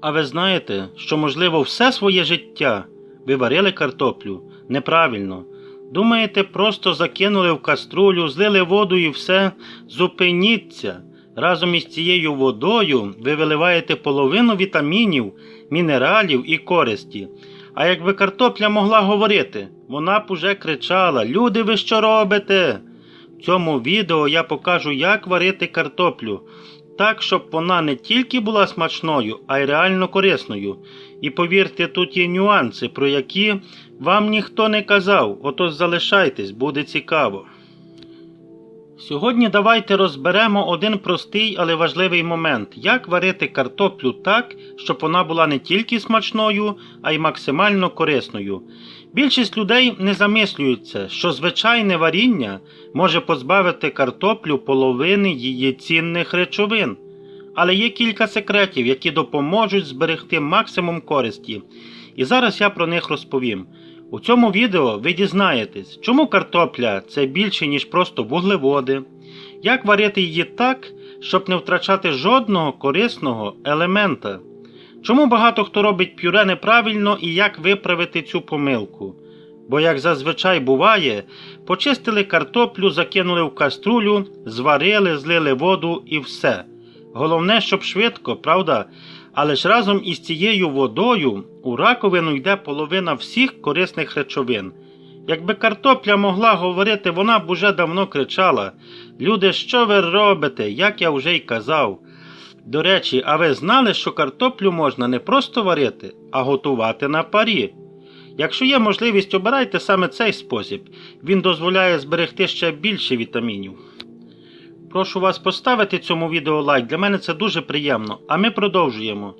А ви знаєте, що, можливо, все своє життя ви варили картоплю неправильно. Думаєте, просто закинули в каструлю, злили воду і все, зупиніться. Разом із цією водою ви виливаєте половину вітамінів, мінералів і користі. А якби картопля могла говорити, вона б уже кричала: Люди, ви що робите? В цьому відео я покажу, як варити картоплю, так, щоб вона не тільки була смачною, а й реально корисною. І повірте, тут є нюанси, про які вам ніхто не казав, отож залишайтесь, буде цікаво. Сьогодні давайте розберемо один простий, але важливий момент: як варити картоплю так, щоб вона була не тільки смачною, а й максимально корисною. Більшість людей не замислюються, що звичайне варіння може позбавити картоплю половини її цінних речовин. Але є кілька секретів, які допоможуть зберегти максимум користі. І зараз я про них розповім. У цьому відео ви дізнаєтесь, чому картопля це більше, ніж просто вуглеводи, як варити її так, щоб не втрачати жодного корисного елемента. Чому багато хто робить пюре неправильно і як виправити цю помилку? Бо, як зазвичай буває, почистили картоплю, закинули в каструлю, зварили, злили воду і все. Головне, щоб швидко, правда? Але ж разом із цією водою у раковину йде половина всіх корисних речовин. Якби картопля могла говорити, вона б уже давно кричала: Люди, що ви робите, як я вже й казав. До речі, а ви знали, що картоплю можна не просто варити, а готувати на парі? Якщо є можливість, обирайте саме цей спосіб. Він дозволяє зберегти ще більше вітамінів. Прошу вас поставити цьому відео лайк, для мене це дуже приємно. А ми продовжуємо.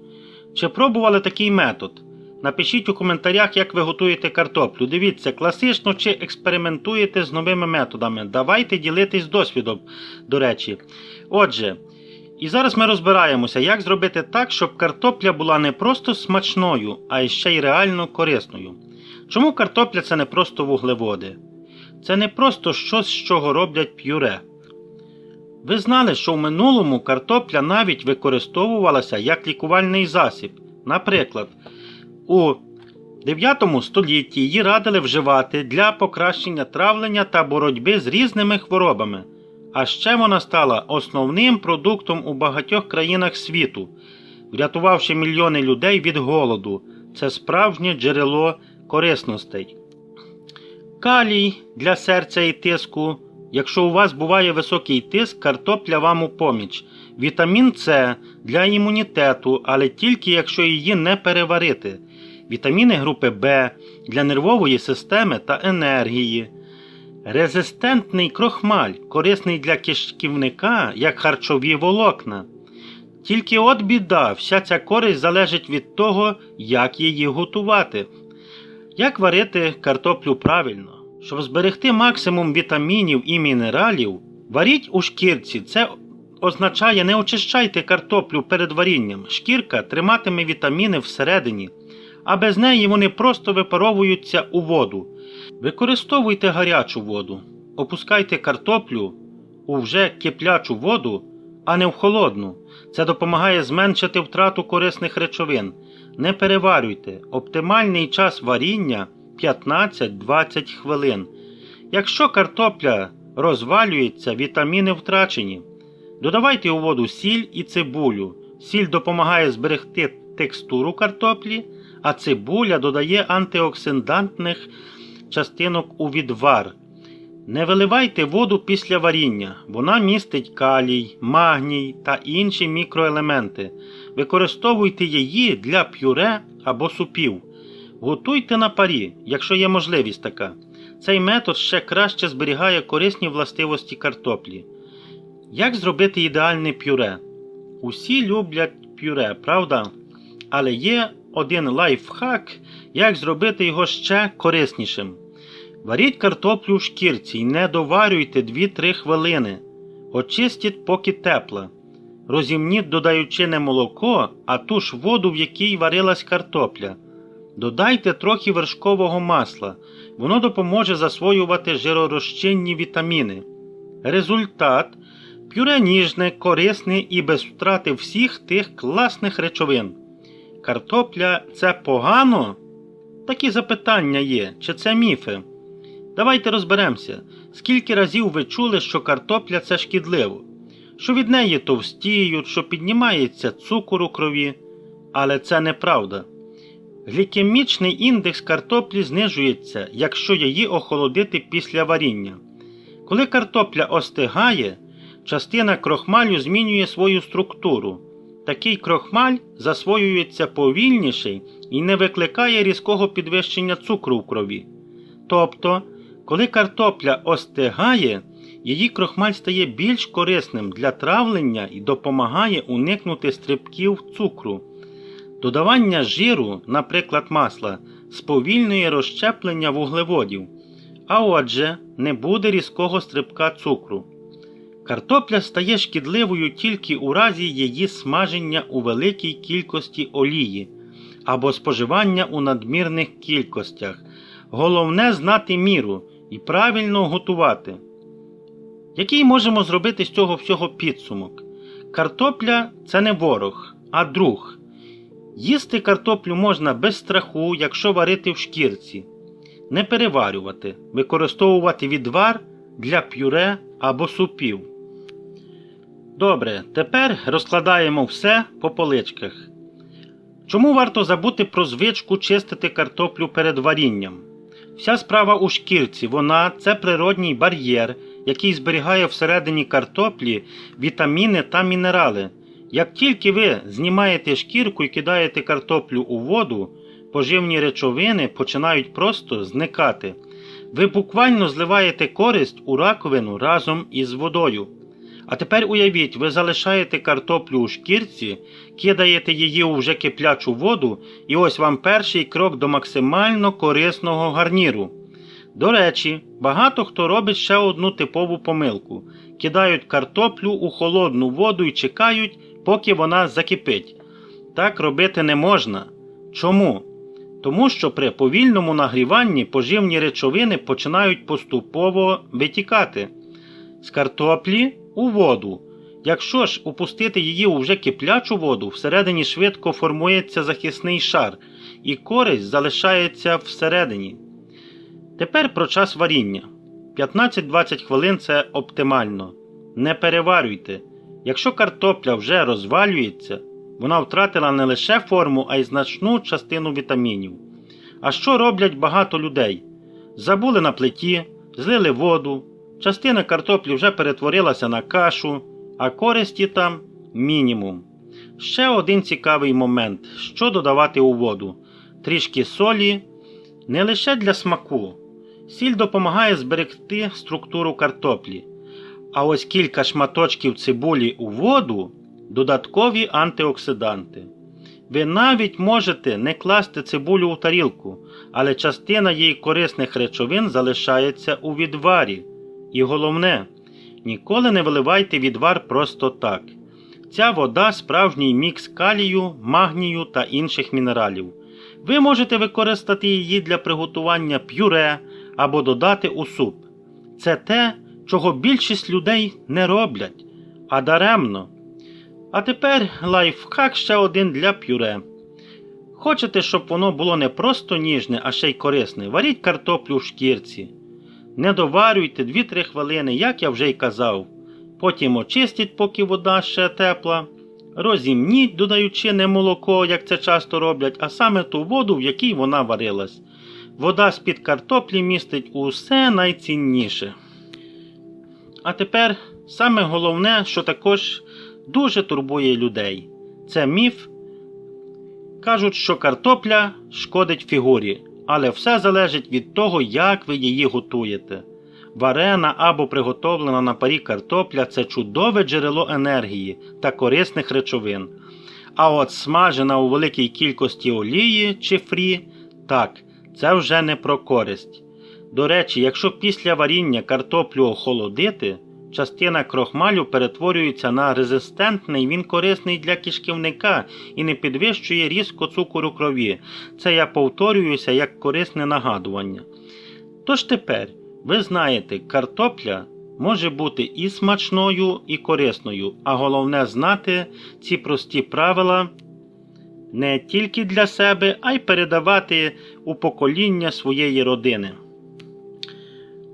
Чи пробували такий метод? Напишіть у коментарях, як ви готуєте картоплю. Дивіться, класично чи експериментуєте з новими методами. Давайте ділитись досвідом, до речі. Отже, і зараз ми розбираємося, як зробити так, щоб картопля була не просто смачною, а ще й реально корисною. Чому картопля це не просто вуглеводи? Це не просто щось, з чого роблять п'юре. Ви знали, що в минулому картопля навіть використовувалася як лікувальний засіб. Наприклад, у 9 столітті її радили вживати для покращення травлення та боротьби з різними хворобами. А ще вона стала основним продуктом у багатьох країнах світу, врятувавши мільйони людей від голоду. Це справжнє джерело корисностей. Калій для серця і тиску. Якщо у вас буває високий тиск, картопля вам у поміч. Вітамін С для імунітету, але тільки якщо її не переварити. Вітаміни групи В для нервової системи та енергії. Резистентний крохмаль, корисний для кишківника, як харчові волокна. Тільки от біда, вся ця користь залежить від того, як її готувати. Як варити картоплю правильно? Щоб зберегти максимум вітамінів і мінералів, варіть у шкірці. Це означає не очищайте картоплю перед варінням. Шкірка триматиме вітаміни всередині, а без неї вони просто випаровуються у воду. Використовуйте гарячу воду, опускайте картоплю у вже киплячу воду, а не в холодну. Це допомагає зменшити втрату корисних речовин. Не переварюйте. Оптимальний час варіння 15-20 хвилин. Якщо картопля розвалюється, вітаміни втрачені. Додавайте у воду сіль і цибулю. Сіль допомагає зберегти текстуру картоплі, а цибуля додає антиоксидантних частинок у відвар. Не виливайте воду після варіння. Вона містить калій, магній та інші мікроелементи. Використовуйте її для пюре або супів. Готуйте на парі, якщо є можливість така. Цей метод ще краще зберігає корисні властивості картоплі. Як зробити ідеальне пюре? Усі люблять пюре, правда? Але є один лайфхак, як зробити його ще кориснішим. Варіть картоплю в шкірці і не доварюйте 2-3 хвилини. Очистіть, поки тепла. Розімніть, додаючи не молоко, а ту ж воду, в якій варилась картопля. Додайте трохи вершкового масла. Воно допоможе засвоювати жиророзчинні вітаміни. Результат пюре ніжне, корисне і без втрати всіх тих класних речовин. картопля це погано? Такі запитання є, чи це міфи? Давайте розберемося, скільки разів ви чули, що картопля це шкідливо, що від неї товстіють, що піднімається цукор у крові. Але це неправда. Глікемічний індекс картоплі знижується, якщо її охолодити після варіння. Коли картопля остигає, частина крохмалю змінює свою структуру. Такий крохмаль засвоюється повільніше і не викликає різкого підвищення цукру в крові. Тобто, коли картопля остигає, її крохмаль стає більш корисним для травлення і допомагає уникнути стрибків цукру. Додавання жиру, наприклад, масла, сповільнює розщеплення вуглеводів, а отже, не буде різкого стрибка цукру. Картопля стає шкідливою тільки у разі її смаження у великій кількості олії або споживання у надмірних кількостях. Головне знати міру і правильно готувати. Який можемо зробити з цього всього підсумок? Картопля це не ворог, а друг. Їсти картоплю можна без страху, якщо варити в шкірці, не переварювати, використовувати відвар для пюре або супів. Добре, тепер розкладаємо все по поличках. Чому варто забути про звичку чистити картоплю перед варінням? Вся справа у шкірці, вона це природній бар'єр, який зберігає всередині картоплі вітаміни та мінерали. Як тільки ви знімаєте шкірку і кидаєте картоплю у воду, поживні речовини починають просто зникати. Ви буквально зливаєте користь у раковину разом із водою. А тепер уявіть, ви залишаєте картоплю у шкірці, кидаєте її у вже киплячу воду, і ось вам перший крок до максимально корисного гарніру. До речі, багато хто робить ще одну типову помилку: кидають картоплю у холодну воду і чекають, поки вона закипить. Так робити не можна. Чому? Тому що при повільному нагріванні поживні речовини починають поступово витікати з картоплі у воду. Якщо ж упустити її у вже киплячу воду, всередині швидко формується захисний шар, і користь залишається всередині. Тепер про час варіння. 15-20 хвилин це оптимально. Не переварюйте. Якщо картопля вже розвалюється, вона втратила не лише форму, а й значну частину вітамінів. А що роблять багато людей? Забули на плиті, злили воду, частина картоплі вже перетворилася на кашу, а користі там мінімум. Ще один цікавий момент: що додавати у воду: трішки солі, не лише для смаку. Сіль допомагає зберегти структуру картоплі. А ось кілька шматочків цибулі у воду додаткові антиоксиданти. Ви навіть можете не класти цибулю у тарілку, але частина її корисних речовин залишається у відварі. І головне, ніколи не виливайте відвар просто так. Ця вода справжній мікс калію, магнію та інших мінералів. Ви можете використати її для приготування п'юре або додати у суп. Це те, чого більшість людей не роблять, а даремно. А тепер лайфхак ще один для пюре. Хочете, щоб воно було не просто ніжне, а ще й корисне, варіть картоплю в шкірці. Не доварюйте 2-3 хвилини, як я вже й казав. Потім очистіть, поки вода ще тепла. Розімніть, додаючи не молоко, як це часто роблять, а саме ту воду, в якій вона варилась. Вода з-під картоплі містить усе найцінніше. А тепер саме головне, що також дуже турбує людей. Це міф. Кажуть, що картопля шкодить фігурі, але все залежить від того, як ви її готуєте. Варена або приготовлена на парі картопля це чудове джерело енергії та корисних речовин. А от смажена у великій кількості олії чи фрі, так, це вже не про користь. До речі, якщо після варіння картоплю охолодити, частина крохмалю перетворюється на резистентний, він корисний для кишківника і не підвищує різко цукору крові. Це я повторююся як корисне нагадування. Тож тепер, ви знаєте, картопля може бути і смачною, і корисною, а головне знати ці прості правила не тільки для себе, а й передавати у покоління своєї родини.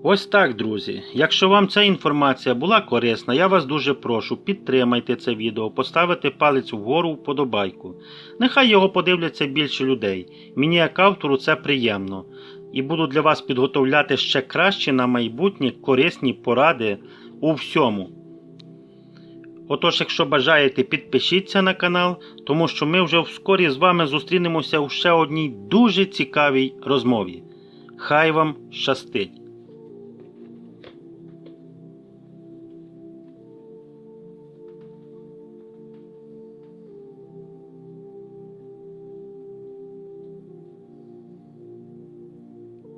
Ось так, друзі. Якщо вам ця інформація була корисна, я вас дуже прошу, підтримайте це відео, поставити палець вгору вподобайку. Нехай його подивляться більше людей. Мені як автору це приємно. І буду для вас підготовляти ще краще на майбутнє корисні поради у всьому. Отож, якщо бажаєте, підпишіться на канал, тому що ми вже вскорі з вами зустрінемося у ще одній дуже цікавій розмові. Хай вам щастить!